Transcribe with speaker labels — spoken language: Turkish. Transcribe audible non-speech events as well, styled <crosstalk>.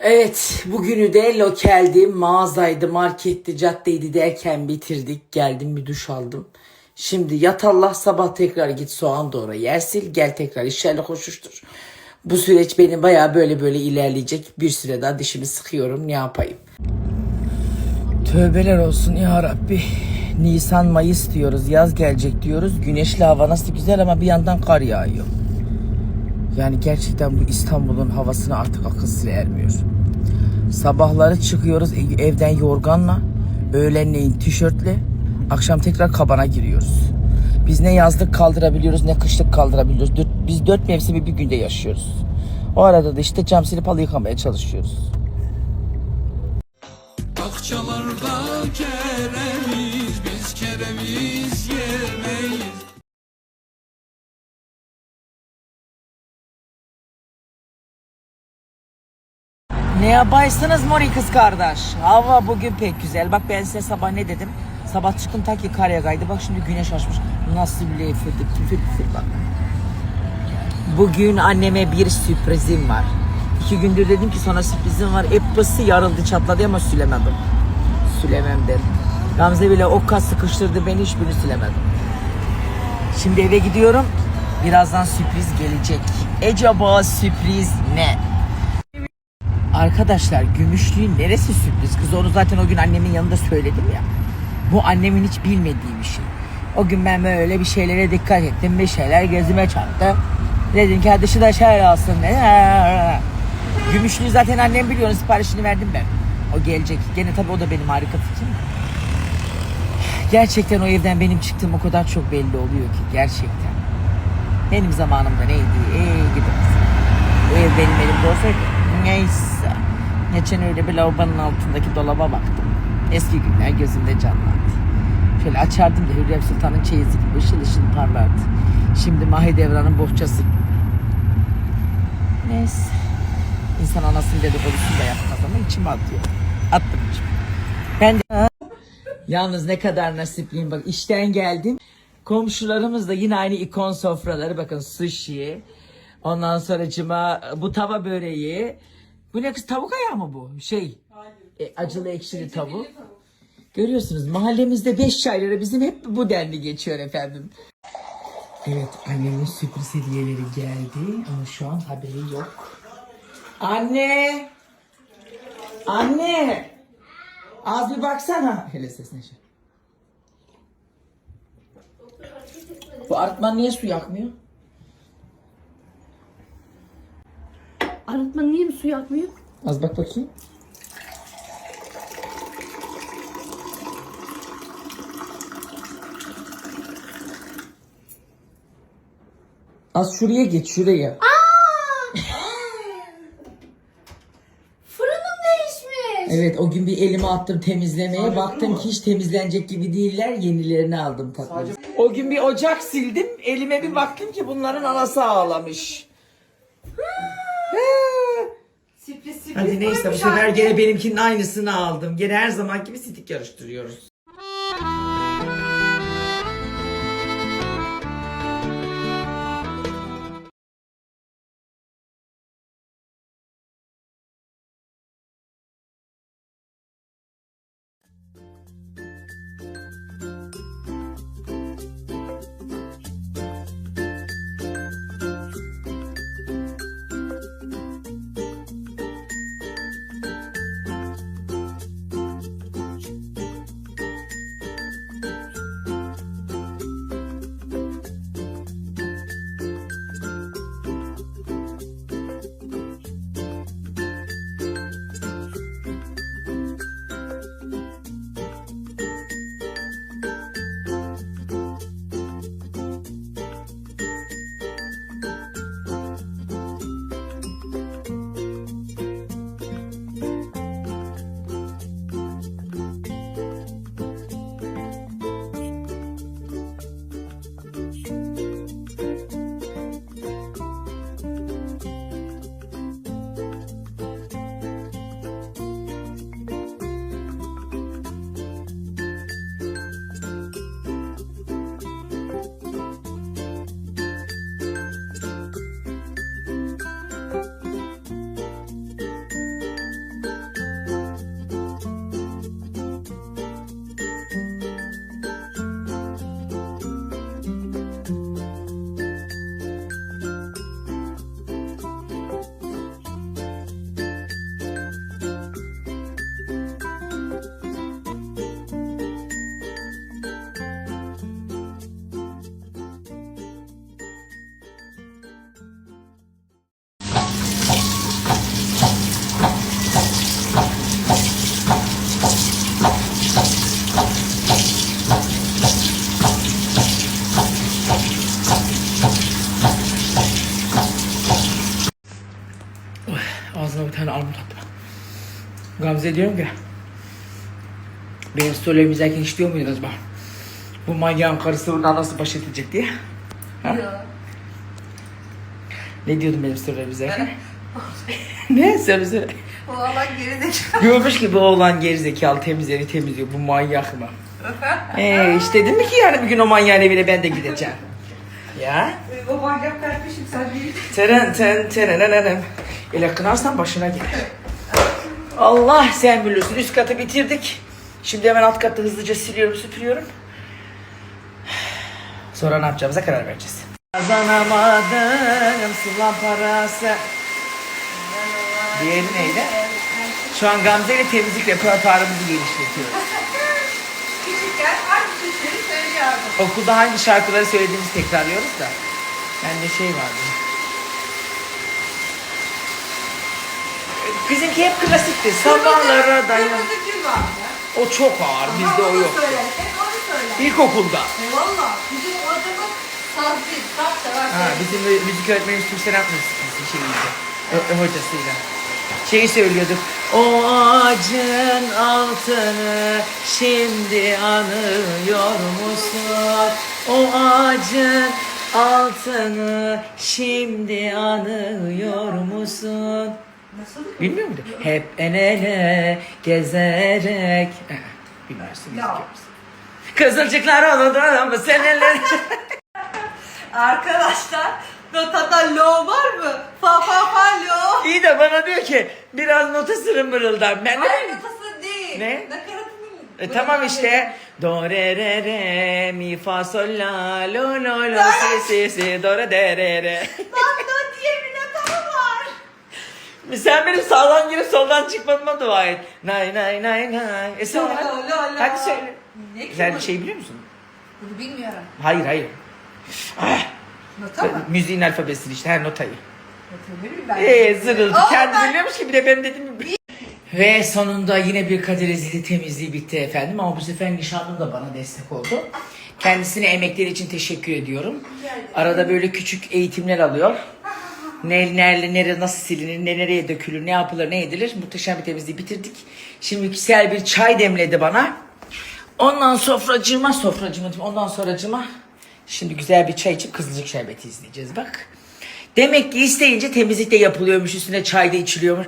Speaker 1: Evet, bugünü de lokaldi, mağazaydı, marketti, caddeydi derken bitirdik. Geldim bir duş aldım. Şimdi yat Allah sabah tekrar git soğan doğra yersil gel tekrar işlerle koşuştur. Bu süreç benim bayağı böyle böyle ilerleyecek. Bir süre daha dişimi sıkıyorum ne yapayım. Tövbeler olsun ya Rabbi. Nisan Mayıs diyoruz yaz gelecek diyoruz. Güneşli hava nasıl güzel ama bir yandan kar yağıyor. Yani gerçekten bu İstanbul'un havasına artık akıl sır ermiyor. Sabahları çıkıyoruz ev- evden yorganla, öğlenleyin tişörtle, akşam tekrar kabana giriyoruz. Biz ne yazlık kaldırabiliyoruz ne kışlık kaldırabiliyoruz. Dört- Biz dört mevsimi bir günde yaşıyoruz. O arada da işte cam silip halı yıkamaya çalışıyoruz.
Speaker 2: Akçalarda kereviz, biz kereviz
Speaker 1: Ne yapaysınız mori kız kardeş? Hava bugün pek güzel. Bak ben size sabah ne dedim? Sabah çıktım ta ki kar yağaydı. Bak şimdi güneş açmış. Nasıl bile üfürdü. Püfür püfür bak. Bugün anneme bir sürprizim var. İki gündür dedim ki sana sürprizim var. Epası yarıldı çatladı ama sülemedim. Sülemem dedim. Gamze bile o kas sıkıştırdı beni hiçbirini sülemedim. Şimdi eve gidiyorum. Birazdan sürpriz gelecek. Acaba sürpriz ne? Arkadaşlar Gümüşlüğün neresi sürpriz? Kız onu zaten o gün annemin yanında söyledim ya. Bu annemin hiç bilmediği bir şey. O gün ben böyle bir şeylere dikkat ettim. Bir şeyler gözüme çarptı. Dedim ki şu da şöyle olsun. Gümüşlüğü zaten annem biliyor. Siparişini verdim ben. O gelecek. Gene tabii o da benim harika fikrim. Gerçekten o evden benim çıktığım o kadar çok belli oluyor ki. Gerçekten. Benim zamanımda neydi? Ey gidip. Bu ev benim elimde olsaydı. Neyse. Geçen öyle bir lavabonun altındaki dolaba baktım. Eski günler gözümde canlandı. Şöyle açardım da Hürrem Sultan'ın çeyizi gibi ışıl ışıl parlardı. Şimdi Mahidevran'ın bohçası. Neyse. İnsan anasının dedikodusunu da yapmaz ama içime atıyor. Attım içime. Ben de... Yalnız ne kadar nasipliyim bak işten geldim. Komşularımız da yine aynı ikon sofraları bakın sushi. Ondan sonra cıma bu tava böreği. Bu ne kız tavuk ayağı mı bu? Şey e, acılı ekşili tavuk. Görüyorsunuz mahallemizde beş çayları bizim hep bu denli geçiyor efendim. Evet annemin sürpriz hediyeleri geldi ama şu an haberi yok. Anne! Anne! Az bir baksana. Hele sesine şey. Bu artman niye su yakmıyor?
Speaker 3: Arıtma niye mi su yakmıyor?
Speaker 1: Az bak bakayım. Az şuraya geç şuraya. <laughs>
Speaker 3: Fırınım değişmiş.
Speaker 1: Evet o gün bir elime attım temizlemeye. Baktım ki hiç temizlenecek gibi değiller. Yenilerini aldım tatlım. O gün bir ocak sildim. Elime bir baktım ki bunların anası ağlamış.
Speaker 3: Sürpriz sürpriz.
Speaker 1: Hadi neyse bu sefer gene benimkinin aynısını aldım. Gene her zaman gibi sitik yarıştırıyoruz. Gamze diyorum ki benim storylerimi izlerken hiç diyor muydun acaba? Bu manyağın karısı buradan nasıl baş edecek diye. Ha? Ne diyordun benim storylerimi izlerken? ne? Söyle söyle.
Speaker 3: O Allah geri zekalı.
Speaker 1: Diyormuş ki bu oğlan gerizekalı temizleri temizliyor. Bu manyak mı? Eee işte dedim ki yani bir gün o manyağın evine ben de gideceğim. Ya.
Speaker 3: O manyak kardeşim sen değil.
Speaker 1: Teren ten terenenenem. Ele kınarsan başına gelir. Allah sen biliyorsun. Üst katı bitirdik. Şimdi hemen alt katı hızlıca siliyorum, süpürüyorum. Sonra ne yapacağımıza karar vereceğiz. Kazanamadım sıla parası. Diğeri neydi? Şu an Gamze ile temizlik repertuarımızı genişletiyoruz.
Speaker 3: Küçükken hangi sesleri söylüyordum?
Speaker 1: Okulda hangi şarkıları söylediğimizi tekrarlıyoruz da. Bende şey vardı. Bizimki hep klasikti. Sabahlara dayan.
Speaker 3: Kırmızı gül vardı.
Speaker 1: O çok ağır. Bizde o
Speaker 3: Onu
Speaker 1: yok.
Speaker 3: söyle. Hep onu söyle.
Speaker 1: İlkokulda.
Speaker 3: E valla bizim hocamız sazlı, saz sever.
Speaker 1: Ha, bizim mü- müzik öğretmenimiz Türkçe yapmışız şeyiydi. Ö- hocasıyla. Şeyi söylüyorduk. O ağacın altını şimdi anıyor musun? O ağacın altını şimdi anıyor musun?
Speaker 3: Nasıl?
Speaker 1: Bilmiyor muydun? Hep en ele gezerek. Eh, müzik
Speaker 3: Ya.
Speaker 1: Kızılcıklar oldu ama seneler. <laughs>
Speaker 3: Arkadaşlar notada lo var mı? Fa fa fa lo.
Speaker 1: İyi de bana diyor ki biraz notasını mırıldan. Ben de
Speaker 3: Hayır notası değil.
Speaker 1: Ne?
Speaker 3: Nakaratını
Speaker 1: E, tamam işte. Do re re re mi fa sol la lo lo lo si si si do re de re re.
Speaker 3: Lan do diye bir nota mı var?
Speaker 1: Sen benim sağdan girip soldan çıkmadıma dua et. Nay nay nay nay. E sonra?
Speaker 3: Lo, lo, lo.
Speaker 1: Hadi söyle.
Speaker 3: Ne ki
Speaker 1: Sen
Speaker 3: bu?
Speaker 1: bir şey biliyor musun?
Speaker 3: Bunu bilmiyorum.
Speaker 1: Hayır hayır.
Speaker 3: Nota mı?
Speaker 1: Müziğin alfabesini işte her notayı.
Speaker 3: Nota ne bileyim ben.
Speaker 1: Eee zırıldı.
Speaker 3: Aa,
Speaker 1: Kendi
Speaker 3: ben-
Speaker 1: biliyormuş ki bir de benim dediğim gibi. Ve sonunda yine bir Kadir Ezeli temizliği bitti efendim ama bu sefer nişanlım da bana destek oldu. Kendisine emekleri için teşekkür ediyorum. Arada böyle küçük eğitimler alıyor. Ne, nerede, nerede, nasıl silinir, ne nereye dökülür, ne yapılır, ne edilir. Muhteşem bir temizliği bitirdik. Şimdi güzel bir çay demledi bana. Ondan sofracığıma, diyeyim, ondan sonracığıma şimdi güzel bir çay içip kızılcık şerbeti izleyeceğiz bak. Demek ki isteyince temizlik de yapılıyormuş, üstüne çay da içiliyormuş.